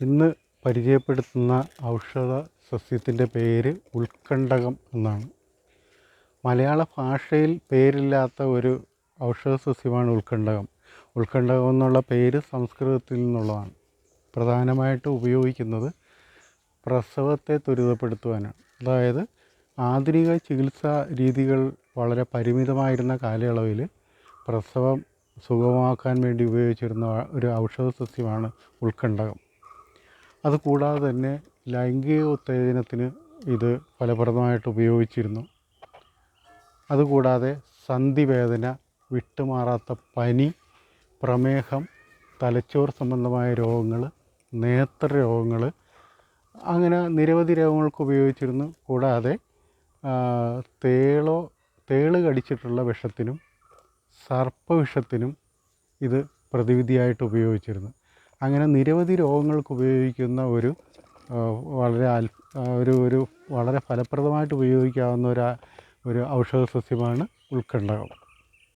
ഇന്ന് പരിചയപ്പെടുത്തുന്ന ഔഷധ സസ്യത്തിന്റെ പേര് ഉത്കണ്ഠകം എന്നാണ്. മലയാള ഭാഷയിൽ പേരില്ലാത്ത ഒരു ഔഷധ സസ്യമാണ് ഉത്കണ്ഠകം. ഉത്കണ്ഠകം എന്നുള്ള പേര് സംസ്കൃതത്തിൽ നിന്നുള്ളതാണ്. പ്രധാനമായിട്ട് ഉപയോഗിക്കുന്നത് പ്രസവത്തെ ത്വരിതപ്പെടുത്തുവാനാണ്. അതായത് ആധുനിക ചികിത്സാ രീതികൾ വളരെ പരിമിതമായിരുന്ന കാലയളവിൽ പ്രസവം സുഗമമാക്കാൻ വേണ്ടി ഉപയോഗിച്ചിരുന്ന ഒരു ഔഷധ സസ്യമാണ് ഉത്കണ്ഠകം. അതുകൂടാതെ തന്നെ ലൈംഗിക ഉത്തേജനത്തിന് ഇത് ഫലപ്രദമായിട്ട് ഉപയോഗിച്ചിരുന്നു. അതുകൂടാതെ സന്ധിവേദന വിട്ടുമാറാത്ത പനി പ്രമേഹം തലച്ചോർ സംബന്ധമായ രോഗങ്ങൾ നേത്ര രോഗങ്ങൾ അങ്ങനെ നിരവധി രോഗങ്ങൾക്ക് ഉപയോഗിച്ചിരുന്നു. കൂടാതെ തേളോ തേൾ കടിച്ചിട്ടുള്ള വിഷത്തിനും സർപ്പവിഷത്തിനും ഇത് പ്രതിവിധിയായിട്ട് ഉപയോഗിച്ചിരുന്നു. അങ്ങനെ നിരവധി രോഗങ്ങൾക്ക് ഉപയോഗിക്കുന്ന ഒരു വളരെ ഒരു ഒരു വളരെ ഫലപ്രദമായിട്ട് ഉപയോഗിക്കാവുന്ന ഒരു ഒരു ഔഷധ സസ്യമാണ്